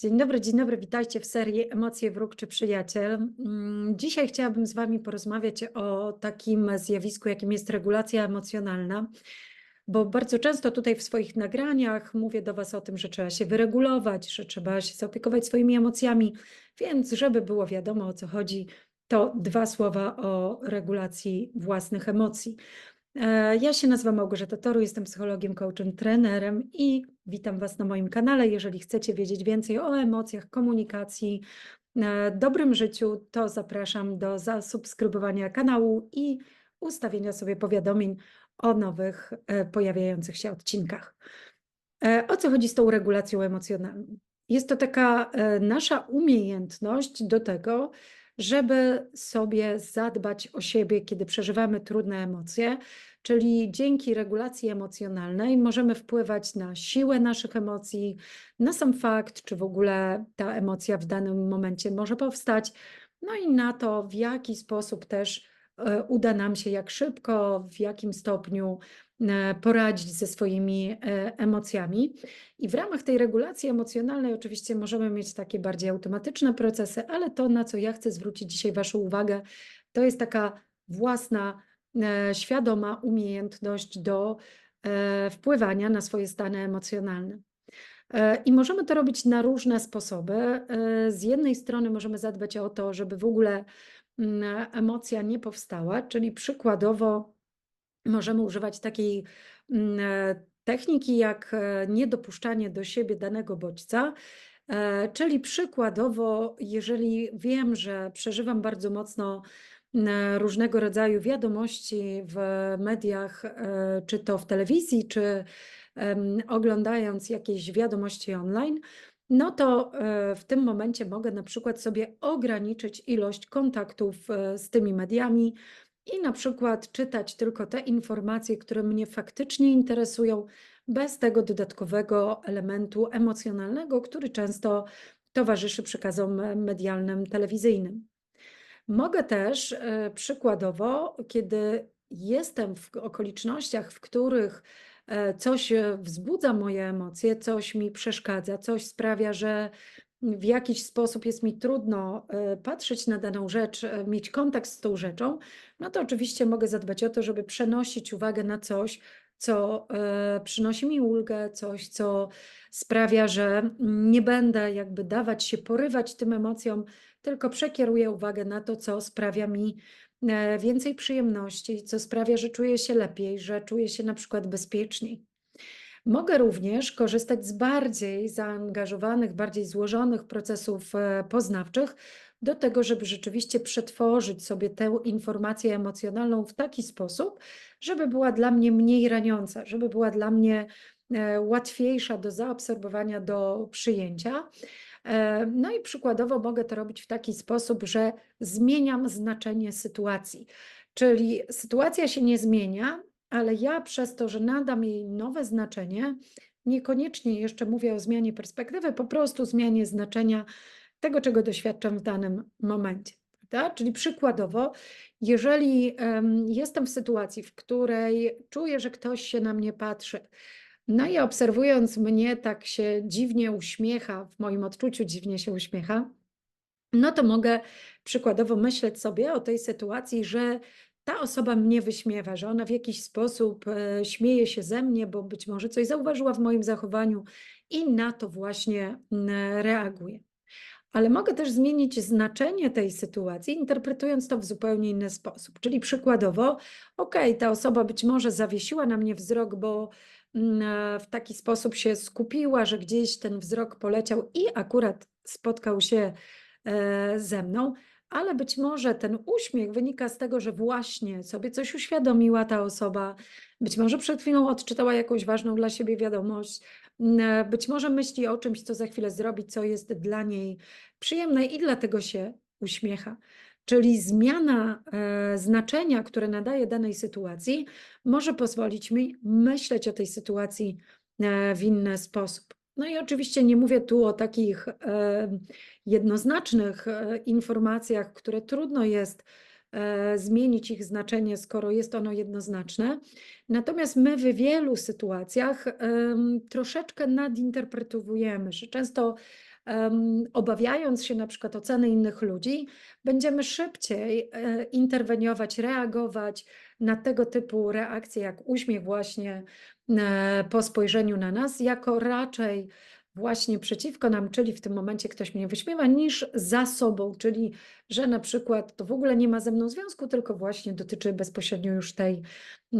Dzień dobry, dzień dobry, witajcie w serii Emocje, wróg czy przyjaciel. Mm, Dzisiaj chciałabym z Wami porozmawiać o takim zjawisku, jakim jest regulacja emocjonalna, bo bardzo często tutaj w swoich nagraniach mówię do Was o tym, że trzeba się wyregulować, że trzeba się zaopiekować swoimi emocjami, więc żeby było wiadomo o co chodzi, to dwa słowa o regulacji własnych emocji. E, Ja się nazywam Małgorzata Toru, jestem psychologiem, coachem, trenerem i witam Was na moim kanale. Jeżeli chcecie wiedzieć więcej o emocjach, komunikacji, e, dobrym życiu, to zapraszam do zasubskrybowania kanału i ustawienia sobie powiadomień o nowych e, pojawiających się odcinkach. O co chodzi z tą regulacją emocjonalną? Jest to taka nasza umiejętność do tego, żeby sobie zadbać o siebie, kiedy przeżywamy trudne emocje, czyli dzięki regulacji emocjonalnej możemy wpływać na siłę naszych emocji, na sam fakt, czy w ogóle ta emocja w danym momencie może powstać, no i na to, w jaki sposób też e, uda nam się, jak szybko, w jakim stopniu poradzić ze swoimi e, emocjami. I w ramach tej regulacji emocjonalnej oczywiście możemy mieć takie bardziej automatyczne procesy, ale to, na co ja chcę zwrócić dzisiaj Waszą uwagę, to jest taka własna, e, świadoma umiejętność do e, wpływania na swoje stany emocjonalne. E, I możemy to robić na różne sposoby. E, Z jednej strony możemy zadbać o to, żeby w ogóle mm, emocja nie powstała, czyli przykładowo możemy używać takiej mm, e, techniki jak e, niedopuszczanie do siebie danego bodźca. E, Czyli przykładowo, jeżeli wiem, że przeżywam bardzo mocno mm, różnego rodzaju wiadomości w mediach, czy to w telewizji, czy oglądając jakieś wiadomości online, no to w tym momencie mogę na przykład sobie ograniczyć ilość kontaktów z tymi mediami i na przykład czytać tylko te informacje, które mnie faktycznie interesują, bez tego dodatkowego elementu emocjonalnego, który często towarzyszy przekazom medialnym, telewizyjnym. Mogę też e, przykładowo, kiedy jestem w okolicznościach, w których e, coś e, wzbudza moje emocje, coś mi przeszkadza, coś sprawia, że w jakiś sposób jest mi trudno e, patrzeć na daną rzecz, e, mieć kontakt z tą rzeczą, no to oczywiście mogę zadbać o to, żeby przenosić uwagę na coś, co e, przynosi mi ulgę, coś, co sprawia, że nie będę jakby dawać się porywać tym emocjom, tylko przekieruję uwagę na to, co sprawia mi więcej przyjemności, co sprawia, że czuję się lepiej, że czuję się na przykład bezpieczniej. Mogę również korzystać z bardziej zaangażowanych, bardziej złożonych procesów e, poznawczych do tego, żeby rzeczywiście przetworzyć sobie tę informację emocjonalną w taki sposób, żeby była dla mnie mniej raniąca, żeby była dla mnie e, łatwiejsza do zaabsorbowania, do przyjęcia. E, No i przykładowo mogę to robić w taki sposób, że zmieniam znaczenie sytuacji. Czyli sytuacja się nie zmienia, ale ja przez to, że nadam jej nowe znaczenie, niekoniecznie jeszcze mówię o zmianie perspektywy, po prostu zmianie znaczenia tego, czego doświadczam w danym momencie. Prawda? Czyli przykładowo, jeżeli em, jestem w sytuacji, w której czuję, że ktoś się na mnie patrzy, no i obserwując mnie, tak się dziwnie uśmiecha, w moim odczuciu dziwnie się uśmiecha, no to mogę przykładowo myśleć sobie o tej sytuacji, że ta osoba mnie wyśmiewa, że ona w jakiś sposób e, śmieje się ze mnie, bo być może coś zauważyła w moim zachowaniu i na to właśnie mm, reaguje. Ale mogę też zmienić znaczenie tej sytuacji, interpretując to w zupełnie inny sposób. Czyli przykładowo, ok, ta osoba być może zawiesiła na mnie wzrok, bo mm, e, w taki sposób się skupiła, że gdzieś ten wzrok poleciał i akurat spotkał się e, ze mną, ale być może ten uśmiech wynika z tego, że właśnie sobie coś uświadomiła ta osoba, być może przed chwilą odczytała jakąś ważną dla siebie wiadomość, mm, być może myśli o czymś, co za chwilę zrobi, co jest dla niej przyjemne i dlatego się uśmiecha. Czyli zmiana e, znaczenia, które nadaje danej sytuacji, może pozwolić mi myśleć o tej sytuacji e, w inny sposób. No i oczywiście nie mówię tu o takich jednoznacznych e, informacjach, które trudno jest e, zmienić ich znaczenie, skoro jest ono jednoznaczne. Natomiast my w wielu sytuacjach troszeczkę nadinterpretowujemy, że często obawiając się na przykład oceny innych ludzi, będziemy szybciej e, interweniować, reagować na tego typu reakcje, jak uśmiech właśnie po spojrzeniu na nas, jako raczej właśnie przeciwko nam, czyli w tym momencie ktoś mnie wyśmiewa, niż za sobą, czyli że na przykład to w ogóle nie ma ze mną związku, tylko właśnie dotyczy bezpośrednio już tej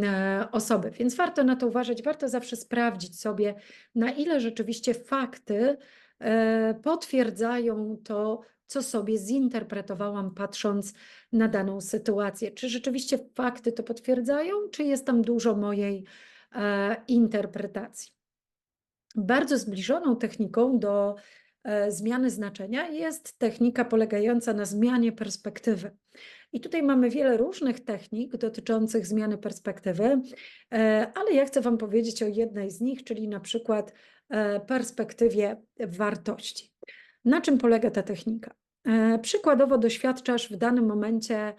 e, osoby. Więc warto na to uważać, warto zawsze sprawdzić sobie, na ile rzeczywiście fakty e, potwierdzają to, co sobie zinterpretowałam, patrząc na daną sytuację. Czy rzeczywiście fakty to potwierdzają, czy jest tam dużo mojej e, interpretacji? Bardzo zbliżoną techniką do e, zmiany znaczenia jest technika polegająca na zmianie perspektywy. I tutaj mamy wiele różnych technik dotyczących zmiany perspektywy, e, ale ja chcę Wam powiedzieć o jednej z nich, czyli na przykład e, perspektywie wartości. Na czym polega ta technika? Przykładowo doświadczasz w danym momencie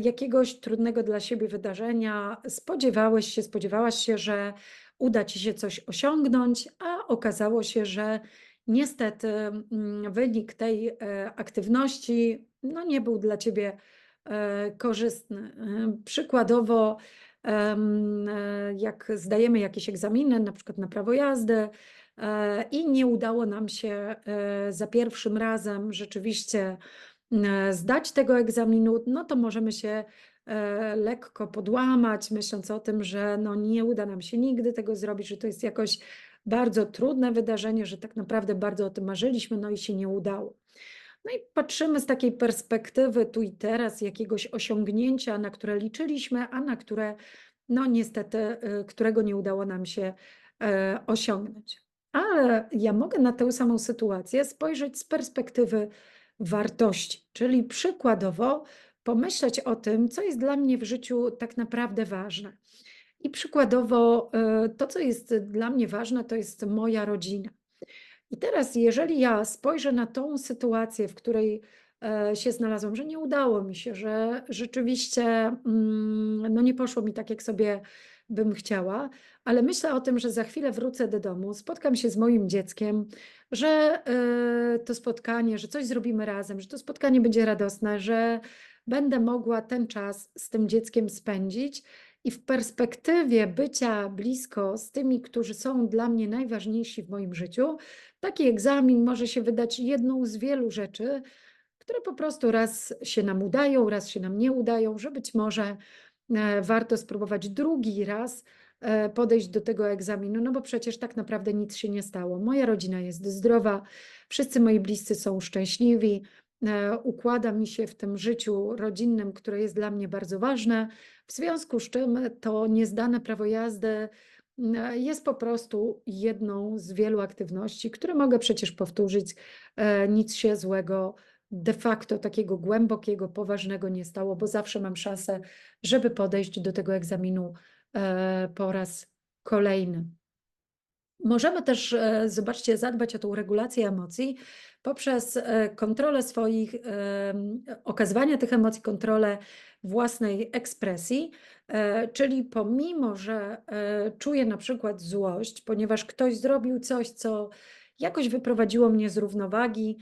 jakiegoś trudnego dla siebie wydarzenia, spodziewałeś się, spodziewałaś się, że uda ci się coś osiągnąć, a okazało się, że niestety mm, wynik tej e, aktywności no, nie był dla ciebie e, korzystny. E, przykładowo, jak zdajemy jakieś egzaminy, na przykład na prawo jazdy, i nie udało nam się za pierwszym razem rzeczywiście zdać tego egzaminu, no to możemy się E, lekko podłamać, myśląc o tym, że no nie uda nam się nigdy tego zrobić, że to jest jakoś bardzo trudne wydarzenie, że tak naprawdę bardzo o tym marzyliśmy, no i się nie udało. No i patrzymy z takiej perspektywy tu i teraz jakiegoś osiągnięcia, na które liczyliśmy, a na które, no niestety, y, którego nie udało nam się e, osiągnąć. Ale ja mogę na tę samą sytuację spojrzeć z perspektywy wartości, czyli przykładowo pomyśleć o tym, co jest dla mnie w życiu tak naprawdę ważne. I przykładowo, e, to, co jest dla mnie ważne, to jest moja rodzina. I teraz, jeżeli ja spojrzę na tą sytuację, w której e, się znalazłam, że nie udało mi się, że rzeczywiście mm, no nie poszło mi tak, jak sobie bym chciała, ale myślę o tym, że za chwilę wrócę do domu, spotkam się z moim dzieckiem, że e, to spotkanie, że coś zrobimy razem, że to spotkanie będzie radosne, że będę mogła ten czas z tym dzieckiem spędzić i w perspektywie bycia blisko z tymi, którzy są dla mnie najważniejsi w moim życiu, taki egzamin może się wydać jedną z wielu rzeczy, które po prostu raz się nam udają, raz się nam nie udają, że być może warto spróbować drugi raz e, podejść do tego egzaminu, no bo przecież tak naprawdę nic się nie stało. Moja rodzina jest zdrowa, wszyscy moi bliscy są szczęśliwi, E, układa mi się w tym życiu rodzinnym, które jest dla mnie bardzo ważne, w związku z czym to niezdane prawo jazdy e, jest po prostu jedną z wielu aktywności, które mogę przecież powtórzyć. E, nic się złego de facto takiego głębokiego, poważnego nie stało, bo zawsze mam szansę, żeby podejść do tego egzaminu po raz kolejny. Możemy też, zobaczcie, zadbać o tą regulację emocji poprzez e, kontrolę swoich, okazywania tych emocji, kontrolę własnej ekspresji, e, czyli pomimo, że e, czuję na przykład złość, ponieważ ktoś zrobił coś, co jakoś wyprowadziło mnie z równowagi,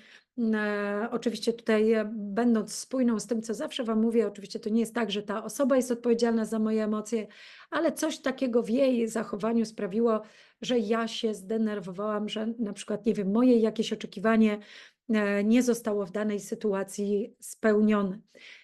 Oczywiście tutaj będąc spójną z tym, co zawsze Wam mówię, oczywiście to nie jest tak, że ta osoba jest odpowiedzialna za moje emocje, ale coś takiego w jej zachowaniu sprawiło, że ja się zdenerwowałam, że na przykład, nie wiem, moje jakieś oczekiwanie e, nie zostało w danej sytuacji spełnione.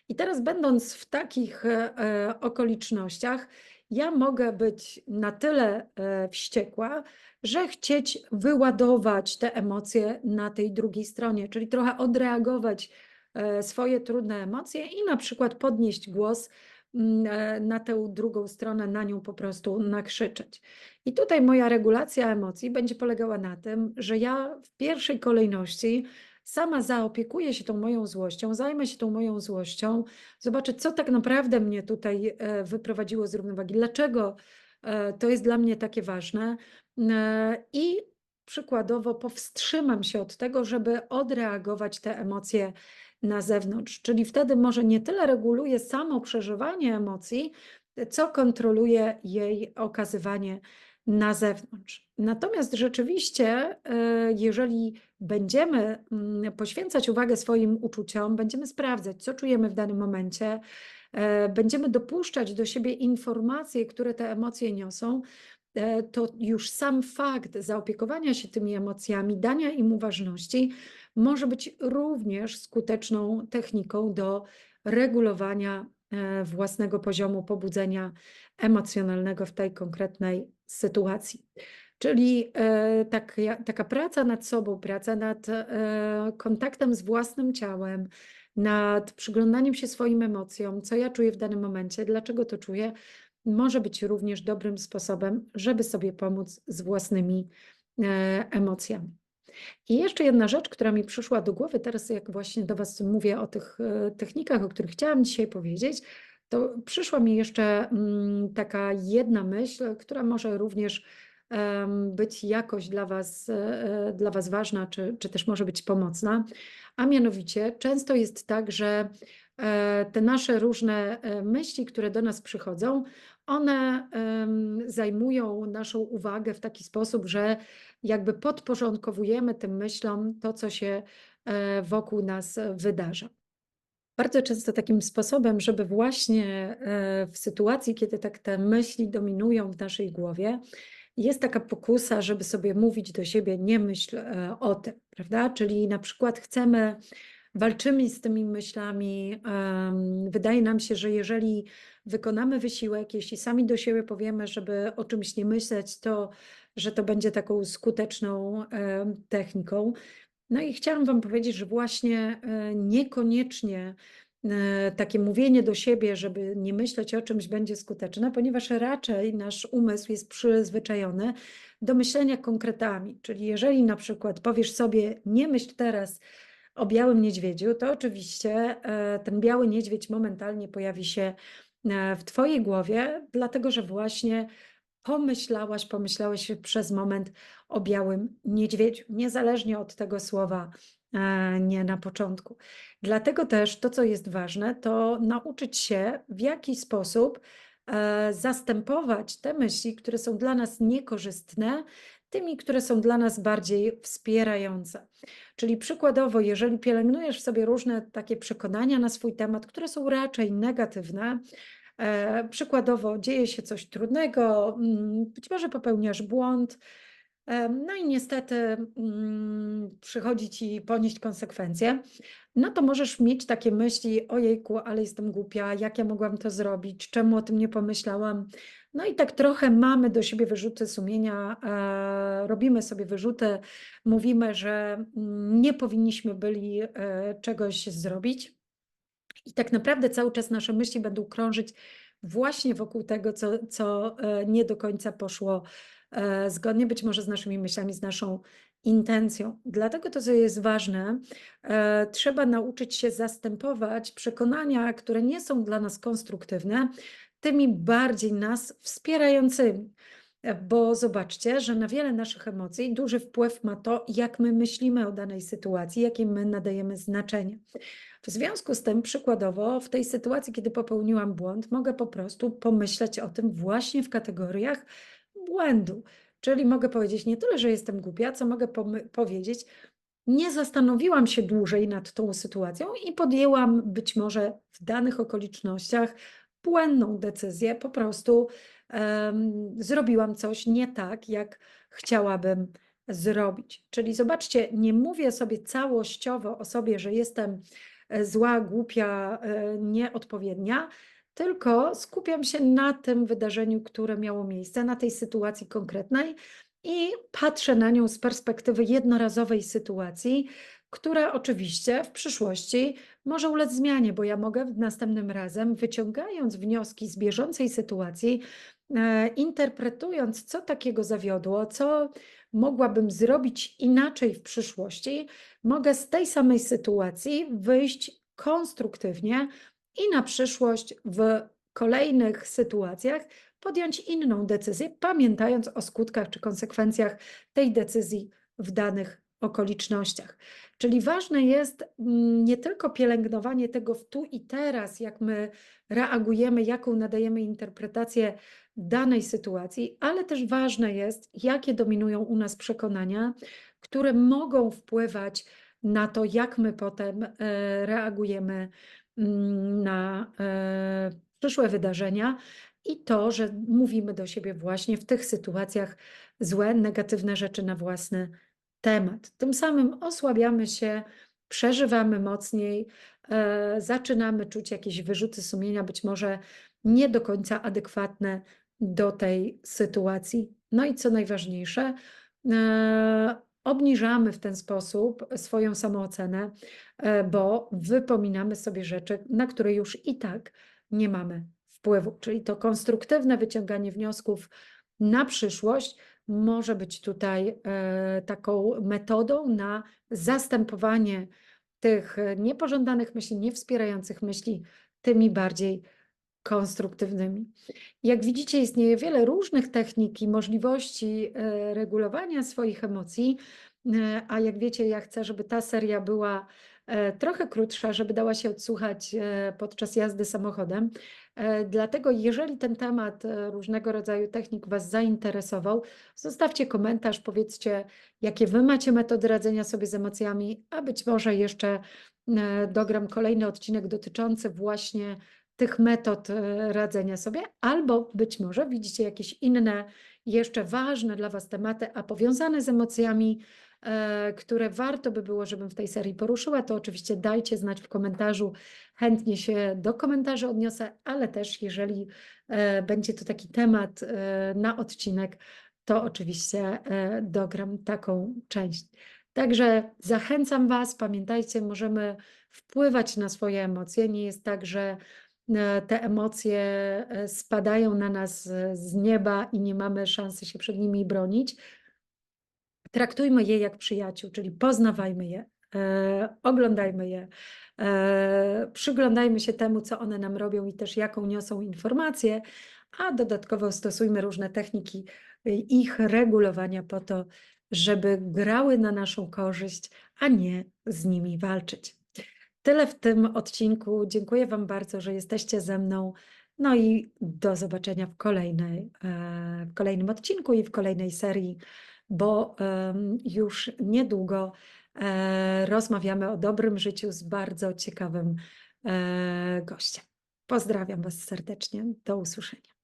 I teraz, będąc w takich e, okolicznościach, ja mogę być na tyle e, wściekła, że chcieć wyładować te emocje na tej drugiej stronie, czyli trochę odreagować swoje trudne emocje i na przykład podnieść głos Mm, e, na tę drugą stronę, na nią po prostu nakrzyczeć. I tutaj moja regulacja emocji będzie polegała na tym, że ja w pierwszej kolejności sama zaopiekuję się tą moją złością, zajmę się tą moją złością, zobaczę, co tak naprawdę mnie tutaj e, wyprowadziło z równowagi, dlaczego e, to jest dla mnie takie ważne i przykładowo powstrzymam się od tego, żeby odreagować te emocje na zewnątrz. Czyli wtedy może nie tyle reguluje samo przeżywanie emocji, co kontroluje jej okazywanie na zewnątrz. Natomiast rzeczywiście, e, jeżeli będziemy mm, poświęcać uwagę swoim uczuciom, będziemy sprawdzać, co czujemy w danym momencie, e, będziemy dopuszczać do siebie informacje, które te emocje niosą, e, to już sam fakt zaopiekowania się tymi emocjami, dania im uważności, może być również skuteczną techniką do regulowania własnego poziomu pobudzenia emocjonalnego w tej konkretnej sytuacji. Czyli e, tak, taka praca nad sobą, praca nad e, kontaktem z własnym ciałem, nad przyglądaniem się swoim emocjom, co ja czuję w danym momencie, dlaczego to czuję, może być również dobrym sposobem, żeby sobie pomóc z własnymi e, emocjami. I jeszcze jedna rzecz, która mi przyszła do głowy teraz, jak właśnie do Was mówię o tych technikach, o których chciałam dzisiaj powiedzieć, to przyszła mi jeszcze mm, taka jedna myśl, która może również być jakoś dla Was, e, dla was ważna, czy, czy też może być pomocna. A mianowicie, często jest tak, że e, te nasze różne e, myśli, które do nas przychodzą, one zajmują naszą uwagę w taki sposób, że jakby podporządkowujemy tym myślom to, co się wokół nas wydarza. Bardzo często takim sposobem, żeby właśnie w sytuacji, kiedy tak te myśli dominują w naszej głowie, jest taka pokusa, żeby sobie mówić do siebie, nie myśl e, o tym, prawda? Czyli na przykład chcemy, walczymy z tymi myślami. Wydaje nam się, że jeżeli wykonamy wysiłek, jeśli sami do siebie powiemy, żeby o czymś nie myśleć, to że to będzie taką skuteczną techniką. No i chciałam Wam powiedzieć, że właśnie e, niekoniecznie E, takie mówienie do siebie, żeby nie myśleć o czymś będzie skuteczne, ponieważ raczej nasz umysł jest przyzwyczajony do myślenia konkretami. Czyli jeżeli na przykład powiesz sobie, nie myśl teraz o białym niedźwiedziu, to oczywiście e, ten biały niedźwiedź momentalnie pojawi się e, w Twojej głowie, dlatego że właśnie pomyślałaś, pomyślałeś przez moment o białym niedźwiedziu, niezależnie od tego słowa nie na początku. Dlatego też to, co jest ważne, to nauczyć się, w jaki sposób e, zastępować te myśli, które są dla nas niekorzystne, tymi, które są dla nas bardziej wspierające. Czyli przykładowo, jeżeli pielęgnujesz w sobie różne takie przekonania na swój temat, które są raczej negatywne, e, przykładowo dzieje się coś trudnego, mm, być może popełniasz błąd, no i niestety mm, przychodzi ci ponieść konsekwencje, no to możesz mieć takie myśli, ojejku, ale jestem głupia, jak ja mogłam to zrobić, czemu o tym nie pomyślałam. No i tak trochę mamy do siebie wyrzuty sumienia, e, robimy sobie wyrzuty, mówimy, że mm, nie powinniśmy byli e, czegoś zrobić. I tak naprawdę cały czas nasze myśli będą krążyć właśnie wokół tego, co, co e, nie do końca poszło zgodnie być może z naszymi myślami, z naszą intencją. Dlatego to, co jest ważne, trzeba nauczyć się zastępować przekonania, które nie są dla nas konstruktywne, tymi bardziej nas wspierającymi. Bo zobaczcie, że na wiele naszych emocji duży wpływ ma to, jak my myślimy o danej sytuacji, jakie my nadajemy znaczenie. W związku z tym, przykładowo, w tej sytuacji, kiedy popełniłam błąd, mogę po prostu pomyśleć o tym właśnie w kategoriach błędu. Czyli mogę powiedzieć nie tyle, że jestem głupia, co mogę powiedzieć, nie zastanowiłam się dłużej nad tą sytuacją i podjęłam być może w danych okolicznościach błędną decyzję, po prostu um, zrobiłam coś nie tak, jak chciałabym zrobić. Czyli zobaczcie, nie mówię sobie całościowo o sobie, że jestem e, zła, głupia, e, nieodpowiednia, tylko skupiam się na tym wydarzeniu, które miało miejsce, na tej sytuacji konkretnej i patrzę na nią z perspektywy jednorazowej sytuacji, która oczywiście w przyszłości może ulec zmianie, bo ja mogę następnym razem, wyciągając wnioski z bieżącej sytuacji, e, interpretując, co takiego zawiodło, co mogłabym zrobić inaczej w przyszłości, mogę z tej samej sytuacji wyjść konstruktywnie, i na przyszłość w kolejnych sytuacjach podjąć inną decyzję, pamiętając o skutkach czy konsekwencjach tej decyzji w danych okolicznościach. Czyli ważne jest mm, nie tylko pielęgnowanie tego w tu i teraz, jak my reagujemy, jaką nadajemy interpretację danej sytuacji, ale też ważne jest, jakie dominują u nas przekonania, które mogą wpływać na to, jak my potem e, reagujemy mm, na e, przyszłe wydarzenia i to, że mówimy do siebie właśnie w tych sytuacjach złe, negatywne rzeczy na własny temat. Tym samym osłabiamy się, przeżywamy mocniej, e, zaczynamy czuć jakieś wyrzuty sumienia, być może nie do końca adekwatne do tej sytuacji. No i co najważniejsze, e, obniżamy w ten sposób swoją samoocenę, e, bo wypominamy sobie rzeczy, na które już i tak nie mamy wpływu. Czyli to konstruktywne wyciąganie wniosków na przyszłość może być tutaj e, taką metodą na zastępowanie tych niepożądanych myśli, niewspierających myśli tymi bardziej konstruktywnymi. Jak widzicie, istnieje wiele różnych technik i możliwości e, regulowania swoich emocji, e, a jak wiecie, ja chcę, żeby ta seria była e, trochę krótsza, żeby dała się odsłuchać podczas jazdy samochodem. Dlatego, jeżeli ten temat różnego rodzaju technik Was zainteresował, zostawcie komentarz, powiedzcie, jakie Wy macie metody radzenia sobie z emocjami, a być może jeszcze dogram kolejny odcinek dotyczący właśnie tych metod e, radzenia sobie, albo być może widzicie jakieś inne, jeszcze ważne dla Was tematy, a powiązane z emocjami, e, które warto by było, żebym w tej serii poruszyła, to oczywiście dajcie znać w komentarzu. Chętnie się do komentarzy odniosę, ale też jeżeli e, będzie to taki temat na odcinek, to oczywiście dogram taką część. Także zachęcam Was, pamiętajcie, możemy wpływać na swoje emocje. Nie jest tak, że E, te emocje e, spadają na nas z nieba i nie mamy szansy się przed nimi bronić. Traktujmy je jak przyjaciół, czyli poznawajmy je, e, oglądajmy je, e, przyglądajmy się temu, co one nam robią i też jaką niosą informację, a dodatkowo stosujmy różne techniki e, ich regulowania po to, żeby grały na naszą korzyść, a nie z nimi walczyć. Tyle w tym odcinku. Dziękuję Wam bardzo, że jesteście ze mną. No i do zobaczenia w, kolejnej, e, w kolejnym odcinku i w kolejnej serii, bo już niedługo e, rozmawiamy o dobrym życiu z bardzo ciekawym e, gościem. Pozdrawiam Was serdecznie. Do usłyszenia.